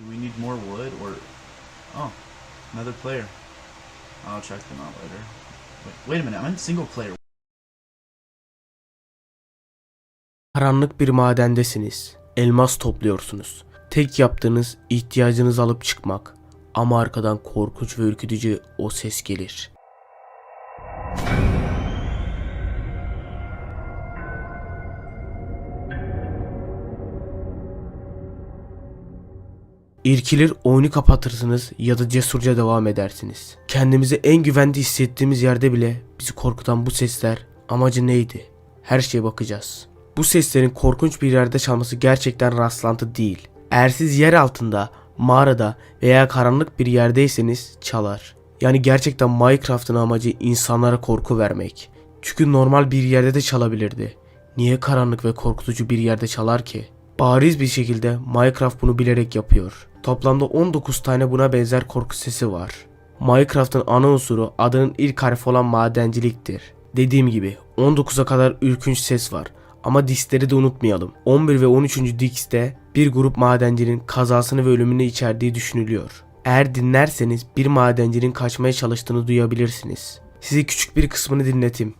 Do we need more wood or... Oh, another player. I'll check them out later. Wait, wait a minute, I'm in single player. Karanlık bir madendesiniz. Elmas topluyorsunuz. Tek yaptığınız ihtiyacınızı alıp çıkmak. Ama arkadan korkunç ve ürkütücü o ses gelir. İrkilir oyunu kapatırsınız ya da cesurca devam edersiniz. Kendimizi en güvende hissettiğimiz yerde bile bizi korkutan bu sesler amacı neydi? Her şeye bakacağız. Bu seslerin korkunç bir yerde çalması gerçekten rastlantı değil. Eğer siz yer altında, mağarada veya karanlık bir yerdeyseniz çalar. Yani gerçekten Minecraft'ın amacı insanlara korku vermek. Çünkü normal bir yerde de çalabilirdi. Niye karanlık ve korkutucu bir yerde çalar ki? Bariz bir şekilde Minecraft bunu bilerek yapıyor. Toplamda 19 tane buna benzer korku sesi var. Minecraft'ın ana unsuru adının ilk harfi olan madenciliktir. Dediğim gibi 19'a kadar ürkünç ses var. Ama diskleri de unutmayalım. 11 ve 13. diskte bir grup madencinin kazasını ve ölümünü içerdiği düşünülüyor. Eğer dinlerseniz bir madencinin kaçmaya çalıştığını duyabilirsiniz. Size küçük bir kısmını dinleteyim.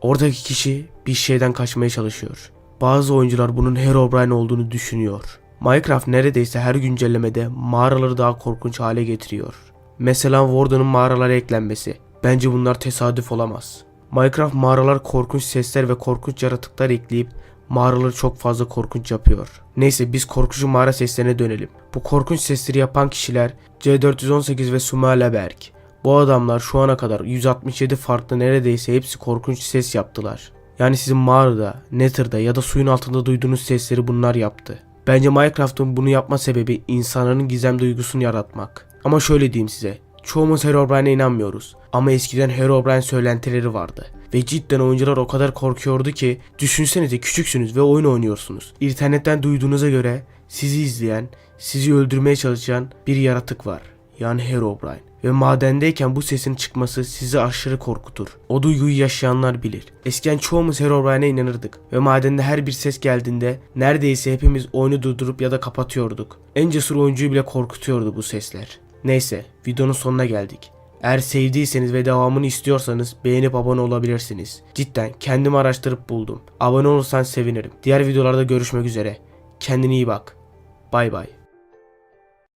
Oradaki kişi bir şeyden kaçmaya çalışıyor. Bazı oyuncular bunun Herobrine olduğunu düşünüyor. Minecraft neredeyse her güncellemede mağaraları daha korkunç hale getiriyor. Mesela Warden'ın mağaralara eklenmesi. Bence bunlar tesadüf olamaz. Minecraft mağaralar korkunç sesler ve korkunç yaratıklar ekleyip mağaraları çok fazla korkunç yapıyor. Neyse biz korkucu mağara seslerine dönelim. Bu korkunç sesleri yapan kişiler C418 ve Sumala Berg. Bu adamlar şu ana kadar 167 farklı neredeyse hepsi korkunç ses yaptılar. Yani sizin mağarada, Nether'da ya da suyun altında duyduğunuz sesleri bunlar yaptı. Bence Minecraft'ın bunu yapma sebebi insanların gizem duygusunu yaratmak. Ama şöyle diyeyim size. Çoğumuz Herobrine'e inanmıyoruz. Ama eskiden Herobrine söylentileri vardı. Ve cidden oyuncular o kadar korkuyordu ki düşünsenize küçüksünüz ve oyun oynuyorsunuz. İnternetten duyduğunuza göre sizi izleyen, sizi öldürmeye çalışan bir yaratık var. Yani Herobrine. Ve madendeyken bu sesin çıkması sizi aşırı korkutur. O duyguyu yaşayanlar bilir. Eskiden çoğumuz Herobrine'e inanırdık. Ve madende her bir ses geldiğinde neredeyse hepimiz oyunu durdurup ya da kapatıyorduk. En cesur oyuncuyu bile korkutuyordu bu sesler. Neyse videonun sonuna geldik. Eğer sevdiyseniz ve devamını istiyorsanız beğenip abone olabilirsiniz. Cidden kendimi araştırıp buldum. Abone olursan sevinirim. Diğer videolarda görüşmek üzere. Kendine iyi bak. Bay bay.